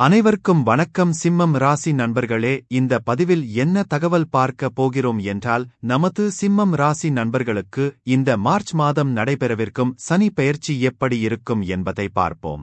அனைவருக்கும் வணக்கம் சிம்மம் ராசி நண்பர்களே இந்த பதிவில் என்ன தகவல் பார்க்க போகிறோம் என்றால் நமது சிம்மம் ராசி நண்பர்களுக்கு இந்த மார்ச் மாதம் நடைபெறவிருக்கும் சனி பெயர்ச்சி எப்படி இருக்கும் என்பதை பார்ப்போம்.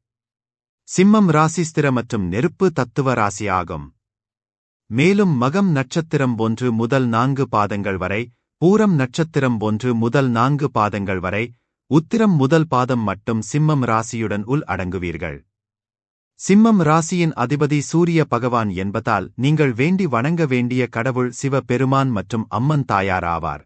சிம்மம் ராசிஸ்திர மற்றும் நெருப்பு தத்துவ ராசியாகும். மேலும் மகம் நட்சத்திரம் ஒன்று முதல் நான்கு பாதங்கள் வரை பூரம் நட்சத்திரம் ஒன்று முதல் நான்கு பாதங்கள் வரை உத்திரம் முதல் பாதம் மட்டும் சிம்மம் ராசியுடன் உள் அடங்குவீர்கள். சிம்மம் ராசியின் அதிபதி சூரிய பகவான் என்பதால் நீங்கள் வேண்டி வணங்க வேண்டிய கடவுள் சிவபெருமான் மற்றும் அம்மன் தாயார் ஆவார்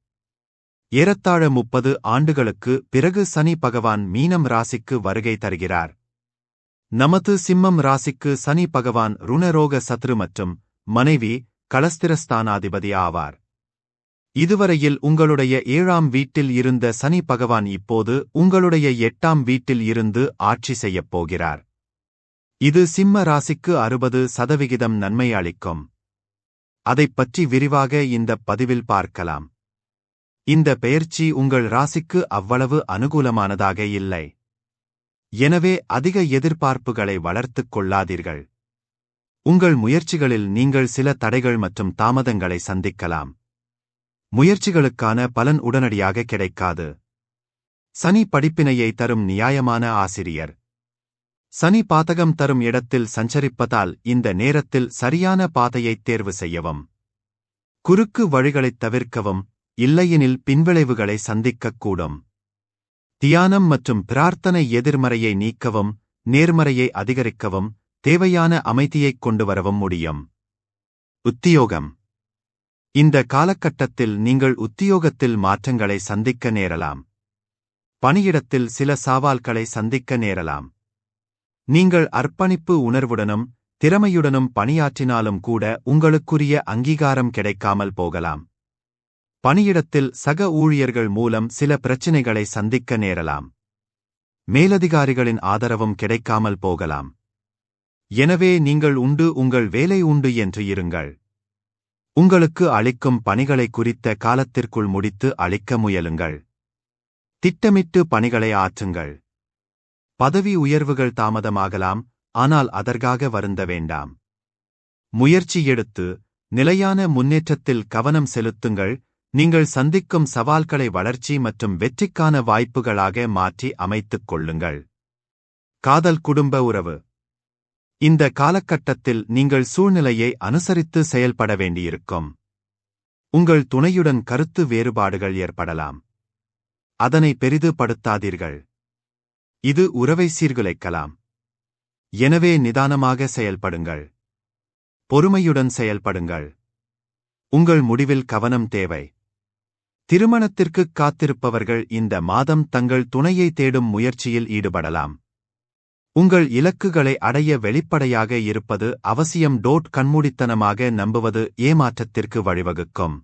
ஏறத்தாழ முப்பது ஆண்டுகளுக்கு பிறகு சனி பகவான் மீனம் ராசிக்கு வருகை தருகிறார். நமது சிம்மம் ராசிக்கு சனி பகவான் ருணரோக சத்ரு மற்றும் மனைவி களஸ்திரஸ்தானாதிபதி ஆவார். இதுவரையில் உங்களுடைய ஏழாம் வீட்டில் இருந்த சனி பகவான் இப்போது உங்களுடைய எட்டாம் வீட்டில் இருந்து ஆட்சி செய்யப் போகிறார். இது சிம்ம ராசிக்கு அறுபது சதவிகிதம் நன்மை அளிக்கும். அதைப் பற்றி விரிவாக இந்த பதிவில் பார்க்கலாம். இந்த பெயர்ச்சி உங்கள் ராசிக்கு அவ்வளவு அனுகூலமானதாக இல்லை. எனவே அதிக எதிர்பார்ப்புகளை வளர்த்துக் கொள்ளாதீர்கள். உங்கள் முயற்சிகளில் நீங்கள் சில தடைகள் மற்றும் தாமதங்களை சந்திக்கலாம். முயற்சிகளுக்கான பலன் உடனடியாக கிடைக்காது. சனி படிப்பினையை தரும் நியாயமான ஆசிரியர். சனி பாதகம் தரும் இடத்தில் சஞ்சரிப்பதால் இந்த நேரத்தில் சரியான பாதையைத் தேர்வு செய்யவும். குறுக்கு வழிகளைத் தவிர்க்கவும் இல்லையெனில் பின்விளைவுகளை சந்திக்கக்கூடும். தியானம் மற்றும் பிரார்த்தனை எதிர்மறையை நீக்கவும் நேர்மறையை அதிகரிக்கவும் தேவையான அமைதியைக் கொண்டு வரவும் முடியும். உத்தியோகம். இந்த காலகட்டத்தில் நீங்கள் உத்தியோகத்தில் மாற்றங்களை சந்திக்க நேரலாம். பணியிடத்தில் சில சவால்களை சந்திக்க நேரலாம். நீங்கள் அர்ப்பணிப்பு உணர்வுடனும் திறமையுடனும் பணியாற்றினாலும் கூட உங்களுக்குரிய அங்கீகாரம் கிடைக்காமல் போகலாம். பணியிடத்தில் சக ஊழியர்கள் மூலம் சில பிரச்சினைகளை சந்திக்க நேரலாம். மேலதிகாரிகளின் ஆதரவும் கிடைக்காமல் போகலாம். எனவே நீங்கள் உண்டு உங்கள் வேலை உண்டு என்று இருங்கள். உங்களுக்கு அளிக்கும் பணிகளை குறித்த காலத்திற்குள் முடித்து அளிக்க முயலுங்கள். திட்டமிட்டு பணிகளை ஆற்றுங்கள். பதவி உயர்வுகள் தாமதமாகலாம் ஆனால் அதற்காக வருந்த வேண்டாம். முயற்சி எடுத்து நிலையான முன்னேற்றத்தில் கவனம் செலுத்துங்கள் நீங்கள் சந்திக்கும் சவால்களை வளர்ச்சி மற்றும் வெற்றிக்கான வாய்ப்புகளாக மாற்றி அமைத்துக் கொள்ளுங்கள். காதல் குடும்ப உறவு. இந்த காலகட்டத்தில் நீங்கள் சூழ்நிலையை அனுசரித்து செயல்பட வேண்டியிருக்கும். உங்கள் துணையுடன் கருத்து வேறுபாடுகள் ஏற்படலாம். அதனை பெரிதுபடுத்தாதீர்கள். இது உறவை சீர்குலைக்கலாம். எனவே நிதானமாக செயல்படுங்கள். பொறுமையுடன் செயல்படுங்கள். உங்கள் முடிவில் கவனம் தேவை. திருமணத்திற்குக் காத்திருப்பவர்கள் இந்த மாதம் தங்கள் துணையை தேடும் முயற்சியில் ஈடுபடலாம். உங்கள் இலக்குகளை அடைய வெளிப்படையாக இருப்பது அவசியம். டோட் கண்மூடித்தனமாக நம்புவது ஏமாற்றத்திற்கு வழிவகுக்கும்.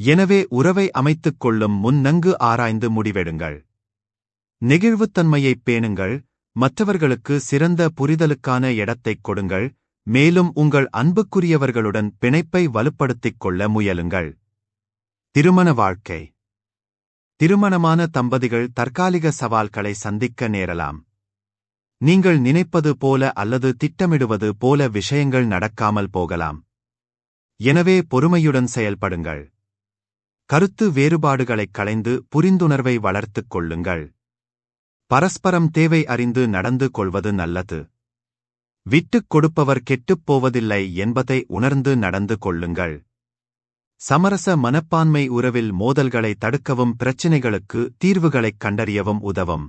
எனவே உறவை அமைத்துக் கொள்ளும் முன் நன்கு ஆராய்ந்து முடிவெடுங்கள். நெகிழ்வுத்தன்மையைப் பேணுங்கள். மற்றவர்களுக்கு சிறந்த புரிதலுக்கான இடத்தைக் கொடுங்கள். மேலும் உங்கள் அன்புக்குரியவர்களுடன் பிணைப்பை வலுப்படுத்திக் கொள்ள முயலுங்கள். திருமண வாழ்க்கை. திருமணமான தம்பதிகள் தற்காலிக சவால்களை சந்திக்க நேரலாம். நீங்கள் நினைப்பது போல அல்லது திட்டமிடுவது போல விஷயங்கள் நடக்காமல் போகலாம். எனவே பொறுமையுடன் செயல்படுங்கள். கருத்து வேறுபாடுகளைக் களைந்து புரிந்துணர்வை வளர்த்துக் கொள்ளுங்கள். பரஸ்பரம் தேவை அறிந்து நடந்து கொள்வது நல்லது. விட்டுக் கொடுப்பவர் கெட்டுப் போவதில்லை என்பதை உணர்ந்து நடந்து கொள்ளுங்கள். சமரச மனப்பான்மை உறவில் மோதல்களை தடுக்கவும் பிரச்சினைகளுக்கு தீர்வுகளைக் கண்டறியவும் உதவும்.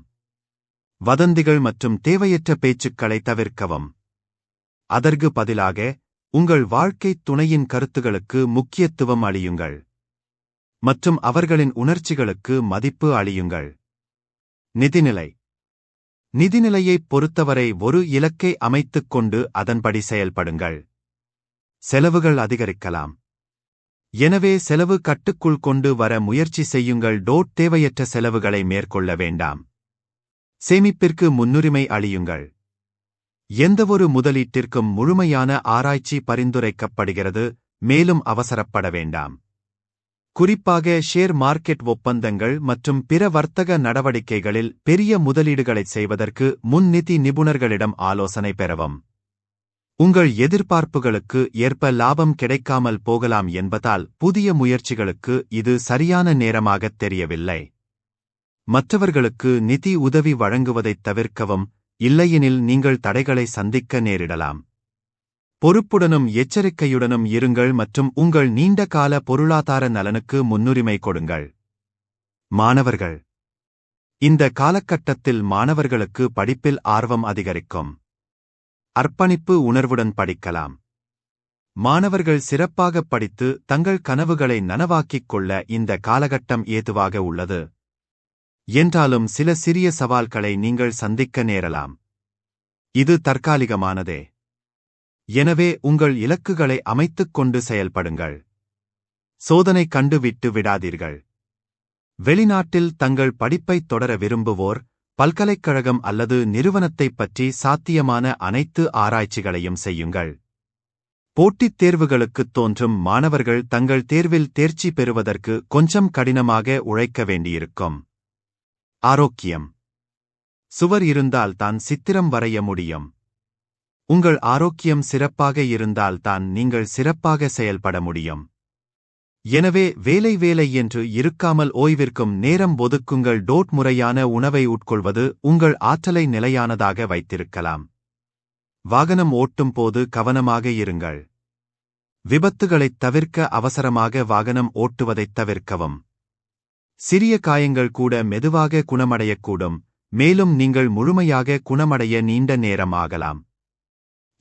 வதந்திகள் மற்றும் தேவையற்ற பேச்சுக்களை தவிர்க்கவும். அதற்கு பதிலாக உங்கள் வாழ்க்கைத் துணையின் கருத்துகளுக்கு முக்கியத்துவம் அளியுங்கள். மற்றும் அவர்களின் உணர்ச்சிகளுக்கு மதிப்பு அளியுங்கள். நிதிநிலை. நிதிநிலையைப் பொறுத்தவரை ஒரு இலக்கை அமைத்துக் கொண்டு அதன்படி செயல்படுங்கள். செலவுகள் அதிகரிக்கலாம். எனவே செலவு கட்டுக்குள் கொண்டு வர முயற்சி செய்யுங்கள். டோட் தேவையற்ற செலவுகளை மேற்கொள்ள வேண்டாம். சேமிப்பிற்கு முன்னுரிமை அளியுங்கள். எந்தவொரு முதலீட்டிற்கும் முழுமையான ஆராய்ச்சி பரிந்துரைக்கப்படுகிறது. மேலும் அவசரப்பட வேண்டாம். குறிப்பாக ஷேர் மார்க்கெட் ஒப்பந்தங்கள் மற்றும் பிற வர்த்தக நடவடிக்கைகளில் பெரிய முதலீடுகளைச் செய்வதற்கு முன் நிதி நிபுணர்களிடம் ஆலோசனை பெறவும். உங்கள் எதிர்பார்ப்புகளுக்கு ஏற்ப லாபம் கிடைக்காமல் போகலாம் என்பதால் புதிய முயற்சிகளுக்கு இது சரியான நேரமாகத் தெரியவில்லை. மற்றவர்களுக்கு நிதி உதவி வழங்குவதைத் தவிர்க்கவும் இல்லையெனில் நீங்கள் தடைகளை சந்திக்க நேரிடலாம். பொறுப்புடனும் எச்சரிக்கையுடனும் இருங்கள் மற்றும் உங்கள் நீண்டகால பொருளாதார நலனுக்கு முன்னுரிமை கொடுங்கள். மாணவர்கள். இந்த காலகட்டத்தில் மாணவர்களுக்கு படிப்பில் ஆர்வம் அதிகரிக்கும். அர்ப்பணிப்பு உணர்வுடன் படிக்கலாம். மாணவர்கள் சிறப்பாக படித்து தங்கள் கனவுகளை நனவாக்கிக் கொள்ள இந்த காலகட்டம் ஏதுவாக உள்ளது? என்றாலும் சில சிறிய சவால்களை நீங்கள் சந்திக்க நேரலாம். இது தற்காலிகமானதே. எனவே உங்கள் இலக்குகளை அமைத்துக் கொண்டு செயல்படுங்கள். சோதனை கண்டுவிட்டு விடாதீர்கள். வெளிநாட்டில் தங்கள் படிப்பைத் தொடர விரும்புவோர் பல்கலைக்கழகம் அல்லது நிறுவனத்தைப் பற்றி சாத்தியமான அனைத்து ஆராய்ச்சிகளையும் செய்யுங்கள். போட்டித் தேர்வுகளுக்குத் தோன்றும் மாணவர்கள் தங்கள் தேர்வில் தேர்ச்சி பெறுவதற்கு கொஞ்சம் கடினமாக உழைக்க வேண்டியிருக்கும். ஆரோக்கியம். சுவர் இருந்தால் தான் சித்திரம் வரைய முடியும். உங்கள் ஆரோக்கியம் சிறப்பாக இருந்தால் தான் நீங்கள் சிறப்பாக செயல்பட முடியும். எனவே வேலை வேலை என்று இருக்காமல் ஓய்விற்கும் நேரம் ஒதுக்குங்கள். டோட் முறையான உணவை உட்கொள்வது உங்கள் ஆற்றலை நிலையானதாக வைத்திருக்கலாம். வாகனம் ஓட்டும் போது கவனமாக இருங்கள். விபத்துகளைத் தவிர்க்க அவசரமாக வாகனம் ஓட்டுவதைத் தவிர்க்கவும். சிறிய காயங்கள் கூட மெதுவாக குணமடையக்கூடும். மேலும் நீங்கள் முழுமையாக குணமடைய நீண்ட நேரம் ஆகலாம்.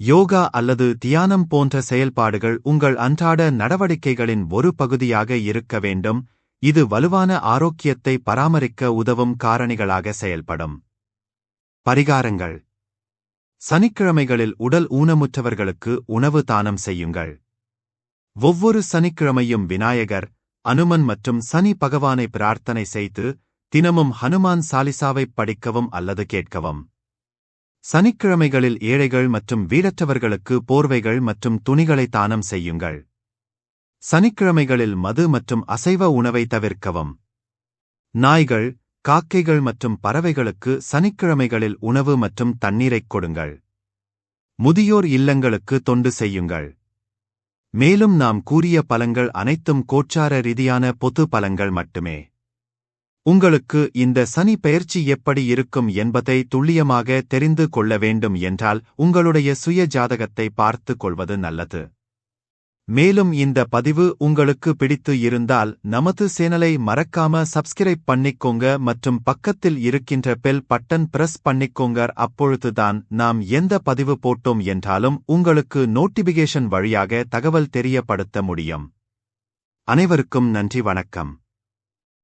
யோகா அல்லது தியானம் போன்ற செயல்பாடுகள் உங்கள் அன்றாட நடவடிக்கைகளின் ஒரு பகுதியாக இருக்க வேண்டும். இது வலுவான ஆரோக்கியத்தை பராமரிக்க உதவும் காரணிகளாக செயல்படும். பரிகாரங்கள். சனிக்கிழமைகளில் உடல் ஊனமுற்றவர்களுக்கு உணவு தானம் செய்யுங்கள். ஒவ்வொரு சனிக்கிழமையும் விநாயகர் அனுமன் மற்றும் சனி பகவானை பிரார்த்தனை செய்து தினமும் ஹனுமான் சாலிசாவைப் படிக்கவும் அல்லது கேட்கவும். சனிக்கிழமைகளில் ஏழைகள் மற்றும் வீடற்றவர்களுக்கு போர்வைகள் மற்றும் துணிகளை தானம் செய்யுங்கள். சனிக்கிழமைகளில் மது மற்றும் அசைவ உணவை தவிர்க்கவும். நாய்கள் காக்கைகள் மற்றும் பறவைகளுக்கு சனிக்கிழமைகளில் உணவு மற்றும் தண்ணீரைக் கொடுங்கள். முதியோர் இல்லங்களுக்கு தொண்டு செய்யுங்கள். மேலும் நாம் கூறிய பலங்கள் அனைத்தும் கோச்சார ரீதியான பொது பலங்கள் மட்டுமே. உங்களுக்கு இந்த சனி பெயர்ச்சி எப்படி இருக்கும் என்பதை துல்லியமாக தெரிந்து கொள்ள வேண்டும் என்றால் உங்களுடைய சுய ஜாதகத்தை பார்த்து கொள்வது நல்லது. மேலும் இந்த பதிவு உங்களுக்கு பிடித்து இருந்தால் நமது சேனலை மறக்காம சப்ஸ்கிரைப் பண்ணிக்கோங்க மற்றும் பக்கத்தில் இருக்கின்ற பெல் பட்டன் பிரஸ் பண்ணிக்கோங்க. அப்பொழுதுதான் நாம் எந்த பதிவு போட்டோம் என்றாலும் உங்களுக்கு நோட்டிபிகேஷன் வழியாக தகவல் தெரியப்படுத்த முடியும். அனைவருக்கும் நன்றி வணக்கம்.